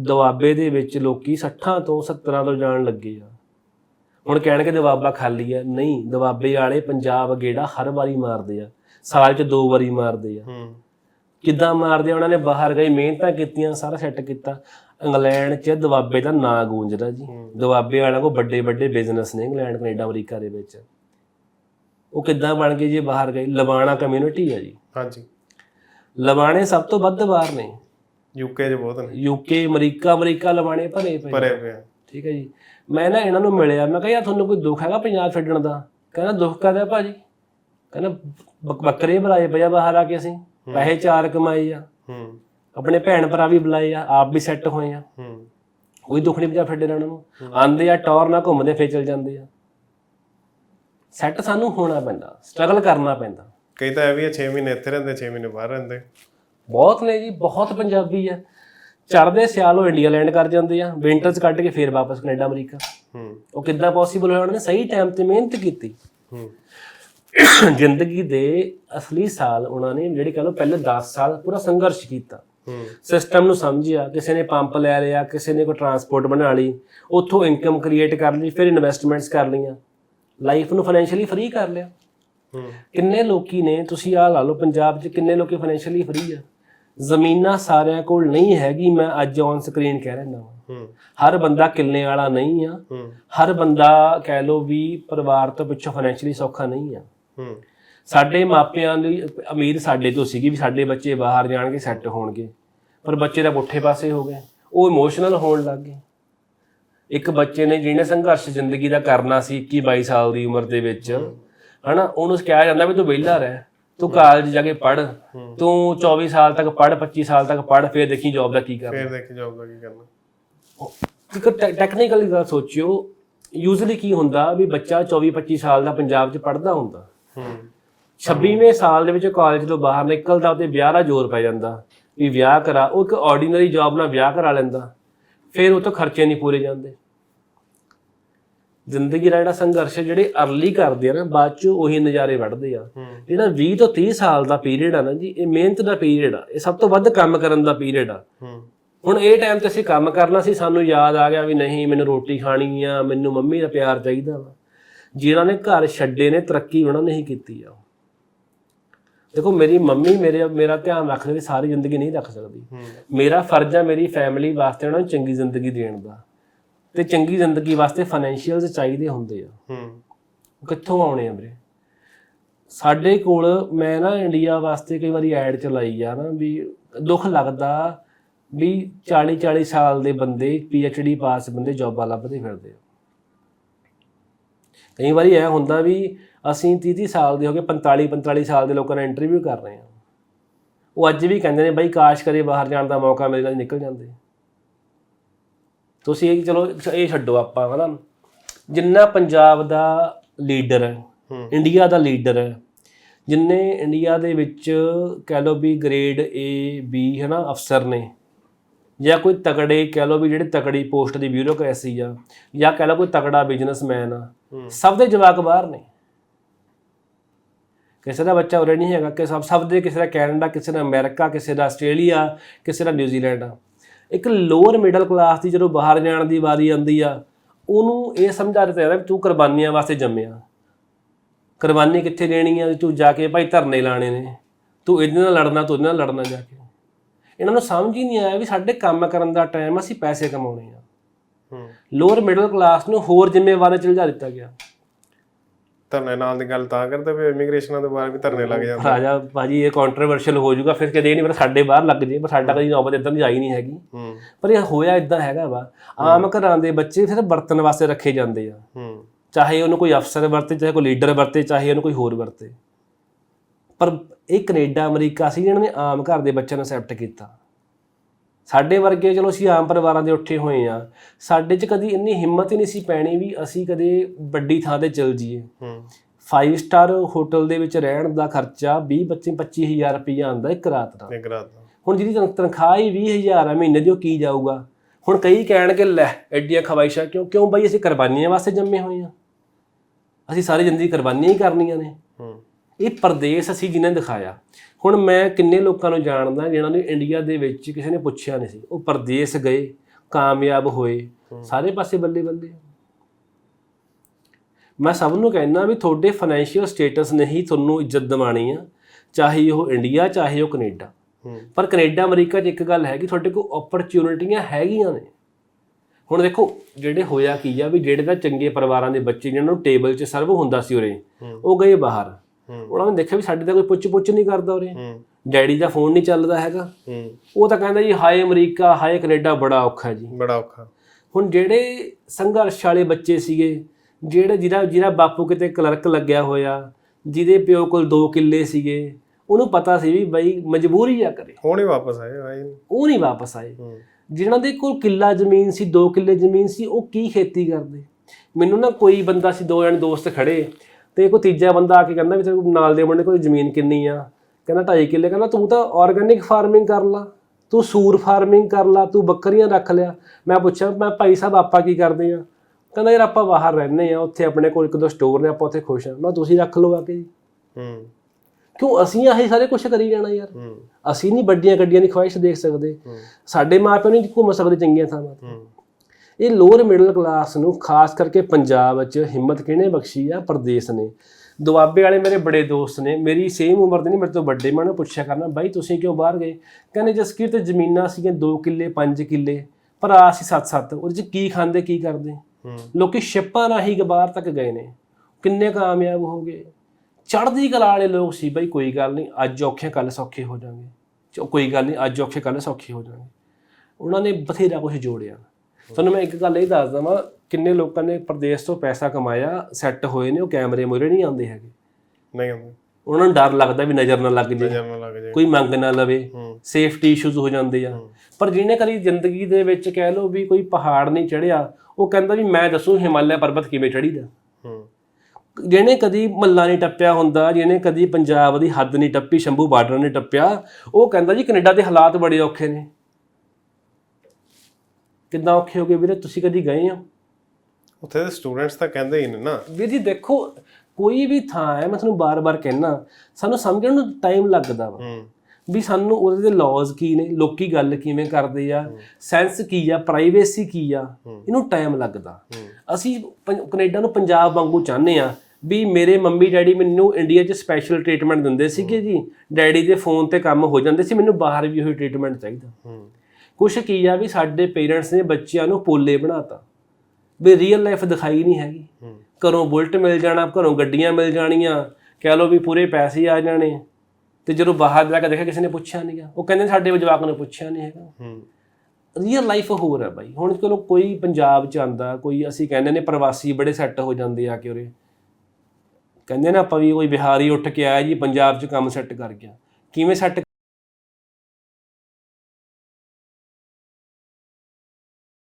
ਦੁਆਬੇ ਦੇ ਵਿੱਚ ਲੋਕੀ 60 ਤੋਂ 70 ਤੋਂ ਜਾਣ ਲੱਗੇ ਆ। ਹੁਣ ਕਹਿਣਗੇ ਦੁਆਬਾ ਖਾਲੀ ਆ ਨਹੀਂ ਦੁਆਬੇ ਵਾਲੇ ਪੰਜਾਬ ਗੇੜਾ ਹਰ ਵਾਰੀ ਮਾਰਦੇ ਆ ਸਾਲ 'ਚ ਦੋ ਵਾਰੀ ਮਾਰਦੇ ਆ। ਹੂੰ। ਕਿੱਦਾਂ ਮਾਰਦੇ ਆ? ਉਹਨਾਂ ਨੇ ਬਾਹਰ ਗਏ ਮਿਹਨਤਾਂ ਕੀਤੀਆਂ ਸਾਰਾ ਸੈੱਟ ਕੀਤਾ। ਇੰਗਲੈਂਡ 'ਚ ਦੁਆਬੇ ਦਾ ਨਾਂ ਗੂੰਜਦਾ ਜੀ। ਦੁਆਬੇ ਵਾਲਿਆਂ ਕੋਲ ਵੱਡੇ ਵੱਡੇ ਬਿਜ਼ਨਸ ਨੇ ਇੰਗਲੈਂਡ ਕੈਨੇਡਾ ਅਮਰੀਕਾ ਦੇ ਵਿੱਚ। ਉਹ ਕਿੱਦਾਂ ਬਣ ਗਏ ਜੀ? ਬਾਹਰ ਗਏ। ਲਵਾਣਾ ਕਮਿਊਨਿਟੀ ਆ ਜੀ। ਹਾਂਜੀ। ਲਵਾਣੇ ਸਭ ਤੋਂ ਵੱਧ ਬਾਹਰ ਨੇ। ਯੂਕੇ 'ਚ ਬਹੁਤ ਨੇ। ਯੂਕੇ ਅਮਰੀਕਾ ਅਮਰੀਕਾ ਲਵਾਣੇ ਭਰੇ ਪਏ। ਭਰੇ ਪਏ ਆ। ਠੀਕ ਹੈ ਜੀ। ਮੈਂ ਨਾ ਇਹਨਾਂ ਨੂੰ ਮਿਲਿਆ ਮੈਂ ਕਿਹਾ ਯਾਰ ਤੁਹਾਨੂੰ ਕੋਈ ਦੁੱਖ ਹੈਗਾ ਪੰਜਾਬ ਛੱਡਣ ਦਾ? ਕਹਿੰਦਾ ਦੁੱਖ ਕਾਹਦਾ ਭਾਜੀ? ਕਹਿੰਦਾ ਬੱਕਰੇ ਭਰਾਏ ਪਿਆ ਬਾਹਰ ਆ ਕੇ ਅਸੀਂ। ਪੈਸੇ ਚਾਰ ਕਮਾਏ ਆ। ਹੂੰ। ਆਪਣੇ ਭੈਣ ਭਰਾ ਵੀ ਬੁਲਾਏ ਆ ਆਪ ਵੀ ਸੈੱਟ ਹੋਏ ਆ। ਹੂੰ। ਕੋਈ ਦੁੱਖ ਨਹੀਂ ਪੰਜਾਬ ਛੱਡੇ ਇਹਨਾਂ ਨੂੰ। ਆਂਦੇ ਆ ਟੌਰ ਨਾਲ ਘੁੰਮਦੇ ਫੇਰ ਚਲ ਜਾਂਦੇ ਆ। ਸੈੱਟ ਸਾਨੂੰ ਹੋਣਾ ਪੈਂਦਾ ਸਟਰਗਲ ਕਰਨਾ ਪੈਂਦਾ। ਕਈ ਤਾਂ ਇਹ ਵੀ 6 ਮਹੀਨੇ ਇੱਥੇ ਰਹਿੰਦੇ 6 ਮਹੀਨੇ ਬਾਹਰ ਰਹਿੰਦੇ। ਬਹੁਤ ਨੇ ਜੀ ਬਹੁਤ ਪੰਜਾਬੀ ਆ। ਚੜਦੇ ਸਿਆਲ ਉਹ ਇੰਡੀਆ ਲੈਂਡ ਕਰ ਜਾਂਦੇ ਆ ਵਿੰਟਰ 'ਚ ਕੱਢ ਕੇ ਫੇਰ ਵਾਪਸ ਕੈਨੇਡਾ ਅਮਰੀਕਾ। ਹੂੰ। ਉਹ ਕਿੱਦਾਂ ਪੋਸੀਬਲ ਹੋਇਆ ਉਹਨਾਂ ਨੇ ਸਹੀ ਟਾਈਮ ਤੇ ਮਿਹਨਤ ਕੀਤੀ। ਹੂੰ। ਜ਼ਿੰਦਗੀ ਦੇ ਅਸਲੀ ਸਾਲ ਉਹਨਾਂ ਨੇ ਜਿਹੜੇ ਕਹ ਲਓ ਪਹਿਲੇ 10 ਸਾਲ ਪੂਰਾ ਸੰਘਰਸ਼ ਕੀਤਾ। ਸਿਸਟਮ ਨੂੰ ਸਮਝਿਆ ਕਿਸੇ ਨੇ ਪੰਪ ਲੈ ਲਿਆ ਕਿਸੇ ਨੇ ਕੋਈ ਟਰਾਂਸਪੋਰਟ ਬਣਾ ਲਈ ਉੱਥੋਂ ਇਨਕਮ ਕ੍ਰੀਏਟ ਕਰ ਲਈ ਫਿਰ ਇਨਵੈਸਟਮੈਂਟਸ ਕਰ ਲਈਆਂ। ਲਾਈਫ ਨੂੰ ਫਾਈਨੈਂਸ਼ੀਅਲੀ ਫ੍ਰੀ ਕਰ ਲਿਆ। ਹੂੰ। ਕਿੰਨੇ ਲੋਕੀ ਨੇ ਤੁਸੀਂ ਆਹ ਲਾ ਲਓ ਪੰਜਾਬ 'ਚ ਕਿੰਨੇ ਲੋਕੀ ਫਾਈਨੈਂਸ਼ੀਅਲੀ ਫ੍ਰੀ ਆ? ਜ਼ਮੀਨਾਂ ਸਾਰਿਆਂ ਕੋਲ ਨਹੀਂ ਹੈਗੀ ਮੈਂ ਅੱਜ ਔਨ ਸਕਰੀਨ ਕਹਿ ਰਿਹਾ ਹਾਂ ਹੂੰ। ਹਰ ਬੰਦਾ ਕਿੱਲੇ ਵਾਲਾ ਨਹੀਂ ਆ। ਹਰ ਬੰਦਾ ਕਹਿ ਲਓ ਵੀ ਪਰਿਵਾਰ ਤੋਂ ਪਿੱਛੋਂ ਫਾਈਨੈਂਸ਼ੀਅਲੀ ਸੌਖਾ ਨਹੀਂ ਆ। ਸਾਡੇ ਮਾਪਿਆਂ ਦੀ ਅਮੀਰ ਸਾਡੇ ਤੋਂ ਸੀਗੀ ਵੀ ਸਾਡੇ ਬੱਚੇ ਬਾਹਰ ਜਾਣਗੇ ਸੈੱਟ ਹੋਣਗੇ। ਪਰ ਬੱਚੇ ਤਾਂ ਪੁੱਠੇ ਪਾਸੇ ਹੋ ਗਏ ਉਹ ਇਮੋਸ਼ਨਲ ਹੋਣ ਲੱਗ ਗਏ। ਇੱਕ ਬੱਚੇ ਨੇ ਜਿਹਨੇ ਸੰਘਰਸ਼ ਜ਼ਿੰਦਗੀ ਦਾ ਕਰਨਾ ਸੀ 21 22 ਸਾਲ ਦੀ ਉਮਰ ਦੇ ਵਿੱਚ ਹਨਾ ਉਹਨੂੰ ਕਿਹਾ ਜਾਂਦਾ ਵੀ ਤੂੰ ਵਿਹਲਾ ਰਹਿ। ਤੂੰ ਕਾਲਜ ਜਾ ਕੇ ਪੜ੍ਹ ਤੂੰ 24 ਸਾਲ ਤੱਕ ਪੜ੍ਹ 25 ਸਾਲ ਤੱਕ ਪੜ੍ਹ ਫਿਰ ਦੇਖੀ ਜੌਬ ਦਾ ਕੀ ਕਰਨਾ। ਫੇਰ ਦੇਖੀ ਜੌਬ ਦਾ ਕੀ ਕਰਨਾ। ਇੱਕ ਟੈਕਨੀਕਲੀ ਗੱਲ ਸੋਚਿਓ ਯੂਜ਼ਲੀ ਕੀ ਹੁੰਦਾ ਵੀ ਬੱਚਾ 24 25 ਸਾਲ ਦਾ ਪੰਜਾਬ 'ਚ ਪੜ੍ਹਦਾ ਹੁੰਦਾ। ਹੂੰ। 26ਵੇਂ ਸਾਲ ਦੇ ਵਿੱਚ ਕਾਲਜ ਤੋਂ ਬਾਹਰ ਨਿਕਲਦਾ ਤੇ ਵਿਆਹ ਦਾ ਜ਼ੋਰ ਪੈ ਜਾਂਦਾ। ਵੀ ਵਿਆਹ ਕਰਾ ਉਹ ਇੱਕ ਆਰਡੀਨਰੀ ਜੌਬ ਨਾਲ ਵਿਆਹ ਕਰਾ ਲੈਂਦਾ। ਫਿਰ ਉਹ ਤੋਂ ਖਰਚੇ ਨਹੀਂ ਪੂਰੇ ਜਾਂਦੇ। ਜ਼ਿੰਦਗੀ ਦਾ ਜਿਹੜਾ ਸੰਘਰਸ਼ ਜਿਹੜੇ ਅਰਲੀ ਕਰਦੇ ਆ ਨਾ ਬਾਅਦ ਚ ਉਹੀ ਨਜ਼ਾਰੇ ਵੜਦੇ ਆ। ਜਿਹੜਾ 20 ਤੋਂ 30 ਸਾਲ ਦਾ ਪੀਰੀਅਡ ਆ ਨਾ ਜੀ ਇਹ ਮਿਹਨਤ ਦਾ ਪੀਰੀਅਡ ਆ। ਇਹ ਸਭ ਤੋਂ ਵੱਧ ਕੰਮ ਕਰਨ ਦਾ ਪੀਰੀਅਡ ਆ। ਹੁਣ ਇਹ ਟਾਈਮ ਤੇ ਅਸੀਂ ਕੰਮ ਕਰਨਾ ਸੀ ਸਾਨੂੰ ਯਾਦ ਆ ਗਿਆ ਵੀ ਨਹੀਂ ਮੈਨੂੰ ਰੋਟੀ ਖਾਣੀ ਆ ਮੈਨੂੰ ਮੰਮੀ ਦਾ ਪਿਆਰ ਚਾਹੀਦਾ ਵਾ। ਜਿਨ੍ਹਾਂ ਨੇ ਘਰ ਛੱਡੇ ਨੇ ਤਰੱਕੀ ਉਹਨਾਂ ਨੇ ਹੀ ਕੀਤੀ ਆ ਦੇਖੋ ਮੇਰੀ ਮੰਮੀ ਮੇਰੇ ਮੇਰਾ ਧਿਆਨ ਰੱਖ ਸਕਦੀ ਸਾਰੀ ਜ਼ਿੰਦਗੀ ਨਹੀਂ ਰੱਖ ਸਕਦੀ। ਮੇਰਾ ਫਰਜ਼ ਆ ਮੇਰੀ ਫੈਮਿਲੀ ਵਾਸਤੇ ਉਹਨਾਂ ਨੂੰ ਚੰਗੀ ਜ਼ਿੰਦਗੀ ਦੇਣ ਦਾ। ਤੇ ਚੰਗੀ ਜ਼ਿੰਦਗੀ ਵਾਸਤੇ ਫਾਈਨੈਂਸ਼ੀਅਲਸ ਚਾਹੀਦੇ ਹੁੰਦੇ ਆ। ਹੂੰ। ਕਿੱਥੋਂ ਆਉਣੇ ਆ ਵੀਰੇ? ਸਾਡੇ ਕੋਲ ਮੈਂ ਨਾ ਇੰਡੀਆ ਵਾਸਤੇ ਕਈ ਵਾਰੀ ਐਡ ਚਲਾਈ ਆ ਨਾ ਵੀ ਦੁੱਖ ਲੱਗਦਾ ਵੀ 40 40 ਸਾਲ ਦੇ ਬੰਦੇ ਡੀ ਪਾਸ ਬੰਦੇ ਜੌਬਾਂ ਲੱਭਦੇ ਫਿਰਦੇ ਆ। ਕਈ ਵਾਰੀ ਇਹ ਹੁੰਦਾ ਵੀ ਅਸੀਂ 30 30 ਸਾਲ ਦੇ ਹੋ ਗਏ 45 45 ਸਾਲ ਦੇ ਲੋਕਾਂ ਨਾਲ ਇੰਟਰਵਿਊ ਕਰ ਰਹੇ ਆ। ਉਹ ਅੱਜ ਵੀ ਕਹਿੰਦੇ ਨੇ ਬਾਈ ਕਾਸ਼ ਕਰੇ ਬਾਹਰ ਜਾਣ ਦਾ ਮੌਕਾ ਮਿਲੇ ਤਾਂ ਨਿਕਲ ਜਾਂਦੇ। ਤੁਸੀਂ ਇਹ ਚਲੋ ਇਹ ਛੱਡੋ ਆਪਾਂ ਹਨਾ। ਜਿੰਨਾ ਪੰਜਾਬ ਦਾ ਲੀਡਰ ਹੈ ਇੰਡੀਆ ਦਾ ਲੀਡਰ ਹੈ ਜਿੰਨੇ ਇੰਡੀਆ ਦੇ ਵਿੱਚ ਕਹਿ ਲਓ ਵੀ ਗ੍ਰੇਡ A B ਹਨਾ ਅਫਸਰ ਨੇ ਜਾਂ ਕੋਈ ਤਕੜੇ ਕਹਿ ਲਓ ਵੀ ਜਿਹੜੇ ਤਕੜੀ ਪੋਸਟ ਦੀ ਬਿਊਰੋਕ੍ਰੇਸੀ ਆ ਜਾਂ ਕਹਿ ਲਓ ਕੋਈ ਤਕੜਾ ਬਿਜ਼ਨਸਮੈਨ ਆ। ਸਭ ਦੇ ਜਵਾਕ ਬਾਹਰ ਨੇ। ਕਿਸੇ ਦਾ ਬੱਚਾ ਉਰੇ ਨਹੀਂ ਹੈਗਾ ਕਿ ਸਭ ਸਭ ਦੇ ਕਿਸੇ ਦਾ ਕੈਨੇਡਾ ਕਿਸੇ ਦਾ ਅਮਰੀਕਾ ਕਿਸੇ ਦਾ ਆਸਟ੍ਰੇਲੀਆ ਕਿਸੇ ਦਾ ਨਿਊਜ਼ੀਲੈਂਡ ਆ। ਇੱਕ ਲੋਅਰ ਮਿਡਲ ਕਲਾਸ ਦੀ ਜਦੋਂ ਬਾਹਰ ਜਾਣ ਦੀ ਵਾਰੀ ਆਉਂਦੀ ਆ ਉਹਨੂੰ ਇਹ ਸਮਝਾ ਦਿੱਤਾ ਜਾਂਦਾ ਵੀ ਤੂੰ ਕੁਰਬਾਨੀਆਂ ਵਾਸਤੇ ਜੰਮਿਆ। ਕੁਰਬਾਨੀ ਕਿੱਥੇ ਦੇਣੀ ਆ? ਤੂੰ ਜਾ ਕੇ ਭਾਈ ਧਰਨੇ ਲਾਣੇ ਨੇ। ਤੂੰ ਇਹਦੇ ਨਾਲ ਲੜਨਾ ਤੂੰ ਉਹਦੇ ਨਾਲ ਲੜਨਾ ਜਾ ਕੇ। ਇਹਨਾਂ ਨੂੰ ਸਮਝ ਹੀ ਨਹੀਂ ਆਇਆ ਵੀ ਸਾਡੇ ਕੰਮ ਕਰਨ ਦਾ ਟਾਈਮ ਅਸੀਂ ਪੈਸੇ ਕਮਾਉਣੇ ਆ। ਲੋਅਰ ਮਿਡਲ ਕਲਾਸ ਨੂੰ ਹੋਰ ਜ਼ਿੰਮੇਵਾਰੀ ਚ ਲਿਜਾ ਦਿੱਤਾ ਗਿਆ। ਧਰਨੇ ਨਾਲ ਦੀ ਗੱਲ ਤਾਂ ਕਰਦੇ ਵੀ ਇਮੀਗ੍ਰੇਸ਼ਨਾਂ ਦੇ ਬਾਰੇ ਵੀ ਧਰਨੇ ਲੱਗ ਜਾਂਦੇ ਰਾਜਾ ਭਾਜੀ ਇਹ ਕੰਟਰੋਵਰਸ਼ੀਅਲ ਹੋ ਜਾਊਗਾ ਫਿਰ ਕਦੇ ਨਹੀਂ ਪਰ ਸਾਡੇ ਬਾਹਰ ਲੱਗ ਜੇ ਪਰ ਸਾਡਾ ਕਦੀ ਨੌਬਤ ਇਦਾਂ ਦੀ ਆਈ ਨਹੀਂ ਹੈਗੀ। ਪਰ ਇਹ ਹੋਇਆ ਇਦਾਂ ਹੈਗਾ ਵਾ। ਆਮ ਘਰਾਂ ਦੇ ਬੱਚੇ ਫਿਰ ਵਰਤਣ ਵਾਸਤੇ ਰੱਖੇ ਜਾਂਦੇ ਆ। ਚਾਹੇ ਉਹਨੂੰ ਕੋਈ ਅਫਸਰ ਵਰਤੇ ਚਾਹੇ ਕੋਈ ਲੀਡਰ ਵਰਤੇ ਚਾਹੇ ਉਹਨੂੰ ਕੋਈ ਹੋਰ ਵਰਤੇ। ਪਰ ਇਹ ਕੈਨੇਡਾ ਅਮਰੀਕਾ ਸੀ ਜਿਹਨਾਂ ਨੇ ਆਮ ਘਰ ਦੇ ਬੱਚਿਆਂ ਨੂੰ ਅਸੈਪਟ ਕੀਤਾ। ਸਾਡੇ ਵਰਗੇ ਚਲੋ ਅਸੀਂ ਆਮ ਪਰਿਵਾਰਾਂ ਦੇ ਉੱਠੇ ਹੋਏ ਆ ਸਾਡੇ 'ਚ ਕਦੀ ਇੰਨੀ ਹਿੰਮਤ ਹੀ ਨਹੀਂ ਸੀ ਪੈਣੀ ਵੀ ਅਸੀਂ ਕਦੇ ਵੱਡੀ ਥਾਂ ਤੇ ਚਲ ਜਾਈਏ। ਹੂੰ। 5 ਸਟਾਰ ਹੋਟਲ ਦੇ ਵਿੱਚ ਰਹਿਣ ਦਾ ਖਰਚਾ 20 25 25000 ਰੁਪਈਆ ਆਉਂਦਾ ਇੱਕ ਰਾਤ ਦਾ। ਇੱਕ ਰਾਤ ਦਾ। ਹੁਣ ਜਿਹਦੀ ਤਨ- ਤਨਖਾਹ ਹੀ 20000 ਆ ਮਹੀਨੇ ਦੀ ਉਹ ਕੀ ਜਾਊਗਾ? ਹੁਣ ਕਈ ਕਹਿਣਗੇ ਲੈ ਐਡੀਆਂ ਖਵਾਇਸ਼ਾਂ ਕਿਉਂ ਕਿਉਂ ਬਈ ਅਸੀਂ ਕੁਰਬਾਨੀਆਂ ਵਾਸਤੇ ਜੰਮੇ ਹੋਏ ਆ ਅਸੀਂ ਸਾਰੀ ਜ਼ਿੰਦਗੀ ਕੁਰਬਾਨੀਆਂ ਹੀ ਕਰਨੀਆਂ ਨੇ। ਹੂੰ। ਇਹ ਪਰਦੇਸ ਅਸੀਂ ਜਿਨ੍ਹਾਂ ਦਿਖਾਇਆ। ਹੁਣ ਮੈਂ ਕਿੰਨੇ ਲੋਕਾਂ ਨੂੰ ਜਾਣਦਾ ਜਿਹਨਾਂ ਨੂੰ ਇੰਡੀਆ ਦੇ ਵਿੱਚ ਕਿਸੇ ਨੇ ਪੁੱਛਿਆ ਨਹੀਂ ਸੀ। ਉਹ ਪਰਦੇਸ ਗਏ ਕਾਮਯਾਬ ਹੋਏ ਸਾਰੇ ਪਾਸੇ ਬੱਲੇ ਬੱਲੇ। ਮੈਂ ਸਭ ਨੂੰ ਕਹਿੰਦਾ ਵੀ ਤੁਹਾਡੇ ਫਾਈਨੈਂਸ਼ੀਅਲ ਸਟੇਟਸ ਨੇ ਹੀ ਤੁਹਾਨੂੰ ਇੱਜ਼ਤ ਦਿਵਾਣੀ ਆ ਚਾਹੇ ਉਹ ਇੰਡੀਆ ਚਾਹੇ ਉਹ ਕੈਨੇਡਾ। ਪਰ ਕੈਨੇਡਾ ਅਮਰੀਕਾ 'ਚ ਇੱਕ ਗੱਲ ਹੈ ਕਿ ਤੁਹਾਡੇ ਕੋਲ ਓਪਰਚੁਨਿਟੀਆਂ ਹੈਗੀਆਂ ਨੇ। ਹੁਣ ਦੇਖੋ ਜਿਹੜੇ ਹੋਇਆ ਕੀ ਆ ਵੀ ਜਿਹੜੇ ਦਾ ਚੰਗੇ ਪਰਿਵਾਰਾਂ ਦੇ ਬੱਚੇ ਜਿਹਨਾਂ ਨੂੰ ਟੇਬਲ 'ਚ ਸਰਵ ਹੁੰਦਾ ਸੀ ਉਰੇ। ਉਹ ਗਏ ਬਾਹਰ। ਉਹਨਾਂ ਨੇ ਦੇਖਿਆ ਵੀ ਸਾਡੇ ਤਾਂ ਕੋਈ ਪੁੱਛ ਪੁੱਛ ਨਹੀਂ ਕਰਦਾ ਉਰੇ। ਡੈਡੀ ਦਾ ਫੋਨ ਨਹੀਂ ਚੱਲਦਾ ਹੈਗਾ। ਉਹ ਤਾਂ ਕਹਿੰਦਾ ਜੀ ਹਾਏ ਅਮਰੀਕਾ ਹਾਏ ਕੈਨੇਡਾ ਬੜਾ ਔਖਾ ਜੀ। ਬੜਾ ਔਖਾ। ਹੁਣ ਜਿਹੜੇ ਸੰਘਰਸ਼ ਵਾਲੇ ਬੱਚੇ ਸੀਗੇ ਜਿਹੜੇ ਜਿਹਦਾ ਜਿਹਦਾ ਬਾਪੂ ਕਿਤੇ ਕਲਰਕ ਲੱਗਿਆ ਹੋਇਆ ਜਿਹਦੇ ਪਿਓ ਕੋਲ 2 ਕਿੱਲੇ ਸੀਗੇ ਉਹਨੂੰ ਪਤਾ ਸੀ ਵੀ ਬਈ ਮਜਬੂਰੀ ਆ ਕਰੇ। ਹੁਣ ਹੀ ਵਾਪਸ ਆਏ ਭਾਈ। ਉਹ ਨਹੀਂ ਵਾਪਸ ਆਏ। ਜਿਨ੍ਹਾਂ ਦੇ ਕੋਲ ਕਿੱਲਾ ਜ਼ਮੀਨ ਸੀ 2 ਕਿੱਲੇ ਜ਼ਮੀਨ ਸੀ ਉਹ ਕੀ ਖੇਤੀ ਕਰਦੇ? ਮੈਨੂੰ ਨਾ ਕੋਈ ਬੰਦਾ ਸੀ ਦੋ ਜਣੇ ਦੋਸਤ ਖੜੇ ਤੇ ਕੋਈ ਤੀਜਾ ਬੰਦਾ ਆ ਕੇ ਕਹਿੰਦਾ ਵੀ ਤੇਰੇ ਨਾਲ ਦੇ ਮੁੰਡੇ ਕੋਲ ਜ਼ਮੀਨ ਕਿੰਨੀ ਆ? ਕਹਿੰਦਾ 2.5 ਕਿੱਲੇ। ਕਹਿੰਦਾ ਤੂੰ ਤਾਂ ਆਰਗੈਨਿਕ ਫਾਰਮਿੰਗ ਕਰ ਲਾ। ਤੂੰ ਸੂਰ ਫਾਰਮਿੰਗ ਕਰ ਲਾ ਤੂੰ ਬੱਕਰੀਆਂ ਰੱਖ ਲਿਆ। ਮੈਂ ਪੁੱਛਿਆ ਮੈਂ ਭਾਈ ਸਾਹਿਬ ਆਪਾਂ ਕੀ ਕਰਦੇ ਆ? ਕਹਿੰਦਾ ਯਾਰ ਆਪਾਂ ਬਾਹਰ ਰਹਿੰਦੇ ਆ ਉੱਥੇ ਆਪਣੇ ਕੋਲ ਇੱਕ ਦੋ ਸਟੋਰ ਨੇ ਆਪਾਂ ਉੱਥੇ ਖੁਸ਼ ਆ। ਮੈਂ ਤੁਸੀਂ ਰੱਖ ਲਓ ਆ ਕੇ ਜੀ। ਹੂੰ। ਕਿਉਂ? ਅਸੀਂ ਆਹੀ ਸਾਰੇ ਕੁਝ ਕਰੀ ਜਾਣਾ ਯਾਰ। ਹੂੰ। ਅਸੀਂ ਨਹੀਂ ਵੱਡੀਆਂ ਗੱਡੀਆਂ ਦੀ ਖੁਆਇਸ਼ ਦੇਖ ਸਕਦੇ। ਸਾਡੇ ਮਾਪਿਓ ਨਹੀਂ ਘੁੰਮ ਸਕਦੇ ਚੰਗੀਆਂ ਥਾਵਾਂ ਤੇ। ਇਹ ਲੋਅਰ ਮਿਡਲ ਕਲਾਸ ਨੂੰ ਖਾਸ ਕਰਕੇ ਪੰਜਾਬ ਵਿੱਚ ਹਿੰਮਤ ਕਿਹਨੇ ਬਖਸ਼ੀ ਆ? ਪ੍ਰਦੇਸ਼ ਨੇ। ਦੁਆਬੇ ਵਾਲੇ ਮੇਰੇ ਬੜੇ ਦੋਸਤ ਨੇ। ਮੇਰੀ ਸੇਮ ਉਮਰ ਦੇ ਨਹੀਂ ਮੇਰੇ ਤੋਂ ਵੱਡੇ ਮੈਂ ਉਹਨਾਂ ਪੁੱਛਿਆ ਕਰਨਾ ਬਾਈ ਤੁਸੀਂ ਕਿਉਂ ਬਾਹਰ ਗਏ? ਕਹਿੰਦੇ ਜਸਕੀਰ ਤੇ ਜ਼ਮੀਨਾਂ ਸੀਗੀਆਂ 2 ਕਿੱਲੇ 5 ਕਿੱਲੇ। ਭਰਾ ਸੀ 7-7 ਉਹਦੇ ਚ ਕੀ ਖਾਂਦੇ ਕੀ ਕਰਦੇ? ਲੋਕੀ ਸ਼ਿਪਾਂ ਰਾਹੀਂ ਬਾਹਰ ਤੱਕ ਗਏ ਨੇ। ਕਿੰਨੇ ਕਾਮਯਾਬ ਹੋ ਗਏ। ਚੜ੍ਹਦੀ ਕਲਾ ਵਾਲੇ ਲੋਕ ਸੀ। ਬਈ ਕੋਈ ਗੱਲ ਨਹੀਂ ਅੱਜ ਔਖੇ ਕੱਲ ਸੌਖੇ ਹੋ ਜਾਣਗੇ। ਕੋਈ ਗੱਲ ਨਹੀਂ ਅੱਜ ਔਖੇ ਕੱਲ ਸੌਖੇ ਹੋ ਜਾਣਗੇ। ਉਹਨਾਂ ਨੇ ਬਥੇਰਾ ਕੁਝ ਜੋੜਿਆ। ਤੁਹਾਨੂੰ ਮੈਂ ਇੱਕ ਗੱਲ ਇਹ ਦੱਸ ਦਵਾਂ ਕਿੰਨੇ ਲੋਕਾਂ ਨੇ ਪ੍ਰਦੇਸ਼ ਤੋਂ ਪੈਸਾ ਕਮਾਇਆ ਸੈੱਟ ਹੋਏ ਨੇ ਉਹ ਕੈਮਰੇ ਮੂਹਰੇ ਨਹੀਂ ਆਉਂਦੇ ਹੈਗੇ। ਨਹੀਂ ਹੁੰਦੇ ਉਹਨਾਂ ਨੂੰ ਡਰ ਲੱਗਦਾ ਵੀ ਨਜ਼ਰ ਨਾ ਲੱਗ ਜੇ। ਲੱਗ ਜਾਏ ਕੋਈ ਮੰਗ ਨਾ ਲਵੇ। ਹੂੰ। ਸੇਫਟੀ ਇਸ਼ੂਜ਼ ਹੋ ਜਾਂਦੇ ਆ। ਪਰ ਜਿਹਨੇ ਕਦੀ ਜ਼ਿੰਦਗੀ ਦੇ ਵਿੱਚ ਕਹਿ ਲਓ ਵੀ ਕੋਈ ਪਹਾੜ ਨਹੀਂ ਚੜਿਆ ਉਹ ਕਹਿੰਦਾ ਵੀ ਮੈਂ ਦੱਸੂ ਹਿਮਾਲਿਆ ਪਰਬਤ ਕਿਵੇਂ ਚੜੀਦਾ ਹੂੰ। ਜਿਹਨੇ ਕਦੀ ਮੱਲਾ ਨਹੀਂ ਟੱਪਿਆ ਹੁੰਦਾ ਜਿਹਨੇ ਕਦੀ ਪੰਜਾਬ ਦੀ ਹੱਦ ਨਹੀਂ ਟੱਪੀ ਸ਼ੰਭੂ ਬਾਰਡਰ ਨਹੀਂ ਟੱਪਿਆ ਉਹ ਕਹਿੰਦਾ ਜੀ ਕੈਨੇਡਾ ਦੇ ਹਾਲਾਤ ਬੜੇ ਔਖੇ ਨੇ। ਕਿੰਨਾ ਔਖੇ ਹੋ ਗਏ ਵੀਰੇ? ਤੁਸੀਂ ਕਦੀ ਗਏ ਹੋ? ਉੱਥੇ ਦੇ ਸਟੂਡੈਂਟਸ ਤਾਂ ਕਹਿੰਦੇ ਹੀ ਨੇ ਨਾ। ਵੀਰ ਜੀ ਦੇਖੋ ਕੋਈ ਵੀ ਥਾਂ ਹੈ ਮੈਂ ਤੁਹਾਨੂੰ ਬਾਰ-ਬਾਰ ਕਹਿਣਾ ਸਾਨੂੰ ਸਮਝਣ ਨੂੰ ਟਾਈਮ ਲੱਗਦਾ ਵਾ। ਹੂੰ। ਵੀ ਸਾਨੂੰ ਉਹਦੇ ਦੇ ਲਾਜ਼ ਕੀ ਨੇ ਲੋਕੀ ਗੱਲ ਕਿਵੇਂ ਕਰਦੇ ਆ ਸੈਂਸ ਕੀ ਆ ਪ੍ਰਾਈਵੇਸੀ ਕੀ ਆ ਇਹਨੂੰ ਟਾਈਮ ਲੱਗਦਾ। ਅਸੀਂ ਪੰ- ਕੈਨੇਡਾ ਨੂੰ ਪੰਜਾਬ ਵਾਂਗੂ ਚਾਹੁੰਦੇ ਆ ਵੀ ਮੇਰੇ ਮੰਮੀ ਡੈਡੀ ਮੈਨੂੰ ਇੰਡੀਆ 'ਚ ਸਪੈਸ਼ਲ ਟ੍ਰੀਟਮੈਂਟ ਦਿੰਦੇ ਸੀਗੇ ਜੀ। ਡੈਡੀ ਦੇ ਫੋਨ ਤੇ ਕੰਮ ਹੋ ਜਾਂਦੇ ਸੀ ਮੈਨੂੰ ਬਾਹਰ ਵੀ ਉਹੀ ਟ੍ਰੀਟਮੈਂਟ ਚਾਹੀਦਾ। ਹੂੰ। ਕੁਛ ਕੀ ਆ ਵੀ ਸਾਡੇ ਪੇਰੈਂਟਸ ਨੇ ਬੱਚਿਆਂ ਨੂੰ ਪੋਲੇ ਬਣਾਤਾ। ਵੀ ਰੀਅਲ ਲਾਈਫ ਦਿਖਾਈ ਨਹੀਂ ਹੈਗੀ। ਘਰੋਂ ਬੁਲਟ ਮਿਲ ਜਾਣਾ ਘਰੋਂ ਗੱਡੀਆਂ ਮਿਲ ਜਾਣੀਆਂ ਕਹਿ ਲਓ ਵੀ ਪੂਰੇ ਪੈਸੇ ਆ ਜਾਣੇ। ਤੇ ਜਦੋਂ ਬਾਹਰ ਜਾ ਕੇ ਦੇਖਿਆ ਕਿਸੇ ਨੇ ਪੁੱਛਿਆ ਨਹੀਂਗਾ ਉਹ ਕਹਿੰਦੇ ਸਾਡੇ ਜਵਾਕ ਨੇ ਪੁੱਛਿਆ ਨਹੀਂ ਹੈਗਾ। ਹੂੰ। ਰੀਅਲ ਲਾਈਫ ਹੋਰ ਹੈ ਬਾਈ। ਹੁਣ ਚਲੋ ਕੋਈ ਪੰਜਾਬ ਚ ਆਂਦਾ ਕੋਈ ਅਸੀਂ ਕਹਿੰਦੇ ਨੇ ਪ੍ਰਵਾਸੀ ਬੜੇ ਸੈੱਟ ਹੋ ਜਾਂਦੇ ਆ ਕਿ ਉਰੇ। ਕਹਿੰਦੇ ਨੇ ਆਪਾਂ ਵੀ ਕੋਈ ਬਿਹਾਰੀ ਉੱਠ ਕੇ ਆਇਆ ਜੀ ਪੰਜਾਬ ਚ ਕੰਮ ਸੈੱਟ ਕਰ ਗਿਆ। ਕਿਵੇਂ ਸੈੱਟ